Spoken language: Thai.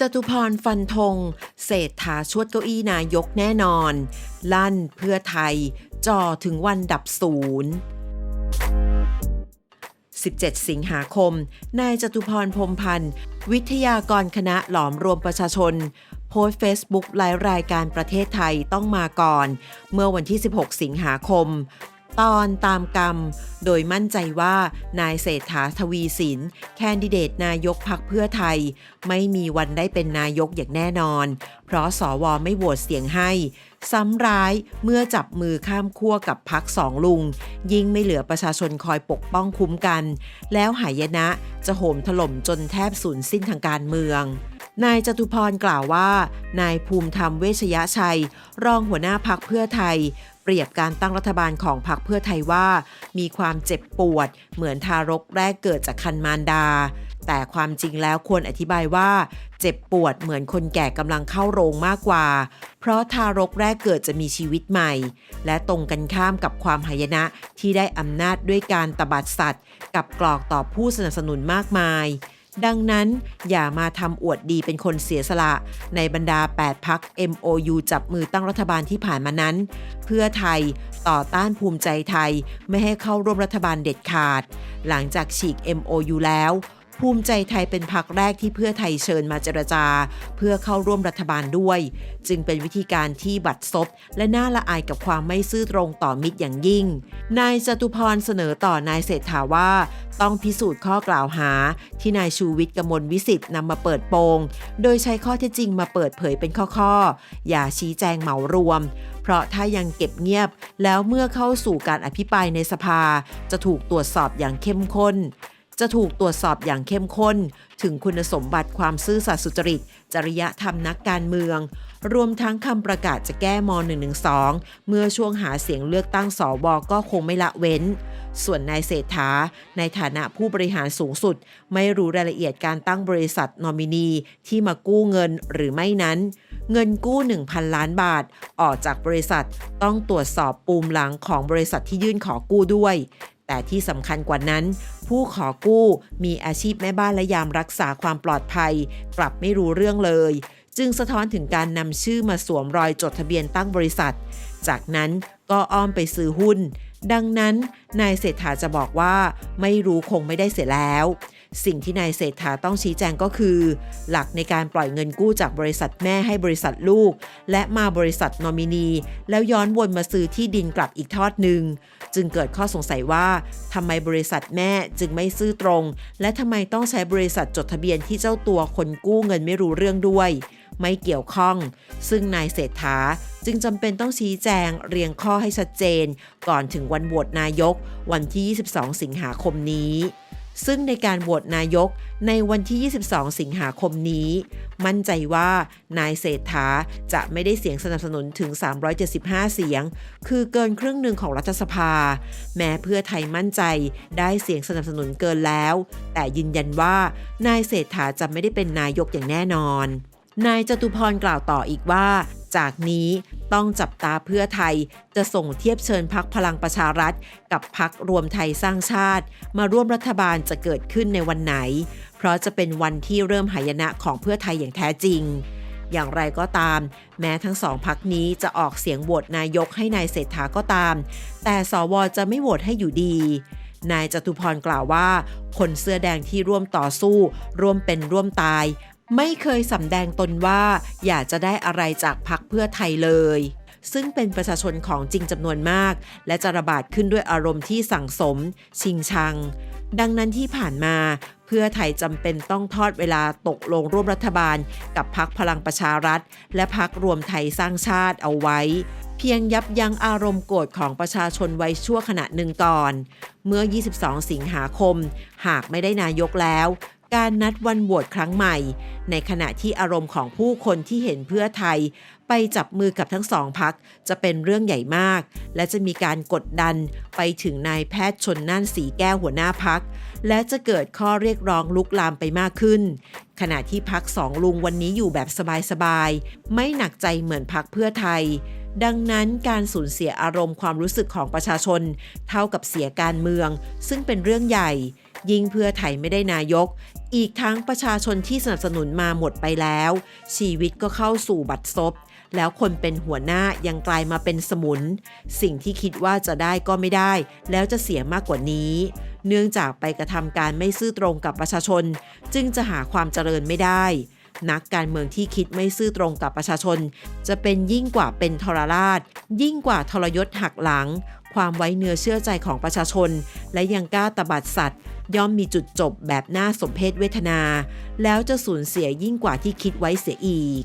จตุพรฟันธงเศรษฐาชวดเก้าอี้นายกแน่นอน ลั่นเพื่อไทยจ่อถึงวันดับศูนย์17 สิงหาคม นายจตุพรพรมพันธ์ วิทยากรคณะหลอมรวมประชาชน โพสต์เฟซบุ๊กไลฟ์รายการประเทศไทยต้องมาก่อน เมื่อวันที่ 16 สิงหาคม ตอนตามกรรม โดยมั่นใจว่านายเศรษฐาทวีสิน แคนดิเดตนายกพักเพื่อไทย ไม่มีวันได้เป็นนายกอย่างแน่นอน เพราะสวไม่โหวตเสียงให้ ซ้ำร้ายเมื่อจับมือข้ามขั้วกับพักสองลุง ยิ่งไม่เหลือประชาชนคอยปกป้องคุ้มกัน แล้วหายนะจะโหมถล่มจนแทบสูญสิ้นทางการเมืองนายจตุพรกล่าวว่า นายภูมิธรรมเวชยชัย รองหัวหน้าพักเพื่อไทย เปรียบการตั้งรัฐบาลของพรรคเพื่อไทยว่า มีความเจ็บปวด เหมือนทารกแรกเกิดจากคันมารดา แต่ความจริงแล้วควรอธิบายว่า เจ็บปวดเหมือนคนแก่กำลังเข้าโรงมากกว่า เพราะทารกแรกเกิดจะมีชีวิตใหม่ และตรงกันข้ามกับความหายนะที่ได้อำนาจด้วยการตบัดสัตว์ กับกรอกต่อผู้สนับสนุนมากมาย ดังนั้นอย่ามาทำอวดดีเป็นคนเสียสละ ในบรรดา 8 พัก MOU จับมือตั้งรัฐบาลที่ผ่านมานั้น เพื่อไทยต่อต้านภูมิใจไทยไม่ให้เข้าร่วมรัฐบาลเด็ดขาด หลังจากฉีก MOU แล้ว ภูมิใจไทยเป็นพักแรกที่เพื่อไทยเชิญมาเจรจา เพื่อเข้าร่วมรัฐบาลด้วย จึงเป็นวิธีการที่บัดซบและน่าละอายกับความไม่ซื่อตรงต่อมิตรอย่างยิ่ง นายจตุพรเสนอต่อนายเศรษฐาว่า ต้องพิสูจน์ข้อกล่าวหา ที่นายชูวิทย์กมลวิสิทธ์นำมาเปิดโปง โดยใช้ข้อเท็จจริงมาเปิดเผยเป็นข้อๆ อย่าชี้แจงเหมารวมเพราะถ้ายังเก็บเงียบแล้วเมื่อเข้าสู่การอภิปรายในสภา จะถูกตรวจสอบอย่างเข้มข้น จะถูกตรวจสอบอย่างเข้มข้น ถึงคุณสมบัติความซื่อสัตย์สุจริต จริยธรรมนักการเมือง รวมทั้งคำประกาศจะแก้ม .112 เมื่อช่วงหาเสียงเลือกตั้งสวก็คงไม่ละเว้น ส่วนนายเศรษฐา ในฐานะผู้บริหารสูงสุด ไม่รู้รายละเอียดการตั้งบริษัทนอมินีที่มากู้เงินหรือไม่นั้นเงินกู้ 1,000 ล้านบาท ออกจากบริษัทต้องตรวจสอบปูมหลังของบริษัทที่ยื่นขอกู้ด้วย แต่ที่สำคัญกว่านั้น ผู้ขอกู้มีอาชีพแม่บ้านและยามรักษาความปลอดภัย กลับไม่รู้เรื่องเลย จึงสะท้อนถึงการนำชื่อมาสวมรอยจดทะเบียนตั้งบริษัท จากนั้นก็อ้อมไปซื้อหุ้น ดังนั้นนายเศรษฐาจะบอกว่าไม่รู้คงไม่ได้เสียแล้ว สิ่งที่นายเศรษฐาต้องชี้แจงก็คือ หลักในการปล่อยเงินกู้จากบริษัทแม่ให้บริษัทลูก และมาบริษัทนอมินี แล้วย้อนวนมาซื้อที่ดินกลับอีกทอดหนึ่ง จึงเกิดข้อสงสัยว่าทำไมบริษัทแม่จึงไม่ซื่อตรง และทำไมต้องใช้บริษัทจดทะเบียนที่เจ้าตัวคนกู้เงินไม่รู้เรื่องด้วย ไม่เกี่ยวข้อง ซึ่งนายเศรษฐาจึงจำเป็นต้องชี้แจงเรียงข้อให้ชัดเจน ก่อนถึงวันโหวตนายก วันที่ 22 สิงหาคมนี้ ซึ่งในการโหวตนายกในวันที่ 22 สิงหาคมนี้ มั่นใจว่านายเศรษฐาจะไม่ได้เสียงสนับสนุนถึง 375 เสียง คือเกินครึ่งหนึ่งของรัฐสภา แม้เพื่อไทยมั่นใจได้เสียงสนับสนุนเกินแล้ว แต่ยืนยันว่านายเศรษฐาจะไม่ได้เป็นนายกอย่างแน่นอนนายจตุพรกล่าวต่ออีกว่า จากนี้ต้องจับตาเพื่อไทยจะส่งเทียบเชิญพักพลังประชารัฐ กับพักรวมไทยสร้างชาติ มาร่วมรัฐบาลจะเกิดขึ้นในวันไหน เพราะจะเป็นวันที่เริ่มหายนะของเพื่อไทยอย่างแท้จริงอย่างไรก็ตาม แม้ทั้งสองพักนี้จะออกเสียงโหวตนายกให้นายเศรษฐาก็ตาม แต่สวจะไม่โหวตให้อยู่ดี นายจตุพรกล่าวว่า คนเสื้อแดงที่ร่วมต่อสู้ ร่วมเป็นร่วมตาย ไม่เคยสำแดงตนว่าอยากจะได้อะไรจากพักเพื่อไทยเลย ซึ่งเป็นประชาชนของจริงจำนวนมาก และจะระบาดขึ้นด้วยอารมณ์ที่สั่งสม ชิงชัง ดังนั้นที่ผ่านมาเพื่อไทยจำเป็นต้องทอดเวลาตกลงร่วมรัฐบาล กับพักพลังประชารัฐ และพักรวมไทยสร้างชาติเอาไว้ เพียงยับยั้งอารมณ์โกรธของประชาชนไว้ชั่วขณะหนึ่งก่อน เมื่อ 22 สิงหาคม หากไม่ได้นายกแล้ว การนัดวันโหวตครั้งใหม่ ในขณะที่อารมณ์ของผู้คนที่เห็นเพื่อไทย ไปจับมือกับทั้งสองพักจะเป็นเรื่องใหญ่มาก และจะมีการกดดันไปถึงนายแพทย์ชนน่านสีแก้วหัวหน้าพัก และจะเกิดข้อเรียกร้องลุกลามไปมากขึ้น ขณะที่พักสองลุงวันนี้อยู่แบบสบายๆไม่หนักใจเหมือนพักเพื่อไทยดังนั้นการสูญเสียอารมณ์ความรู้สึกของประชาชน เท่ากับเสียการเมือง ซึ่งเป็นเรื่องใหญ่ ยิ่งเพื่อไทยไม่ได้นายก อีกทั้งประชาชนที่สนับสนุนมาหมดไปแล้ว ชีวิตก็เข้าสู่บัดซบแล้วคนเป็นหัวหน้ายังกลายมาเป็นสมุน สิ่งที่คิดว่าจะได้ก็ไม่ได้ แล้วจะเสียมากกว่านี้ เนื่องจากไปกระทำการไม่ซื่อตรงกับประชาชน จึงจะหาความเจริญไม่ได้ นักการเมืองที่คิดไม่ซื่อตรงกับประชาชน จะเป็นยิ่งกว่าเป็นทรราช ยิ่งกว่าทรยศหักหลัง ความไว้เนื้อเชื่อใจของประชาชน และยังกล้าตบัดสัตว์ ย่อมมีจุดจบแบบน่าสมเพชเวทนา แล้วจะสูญเสียยิ่งกว่าที่คิดไว้เสียอีก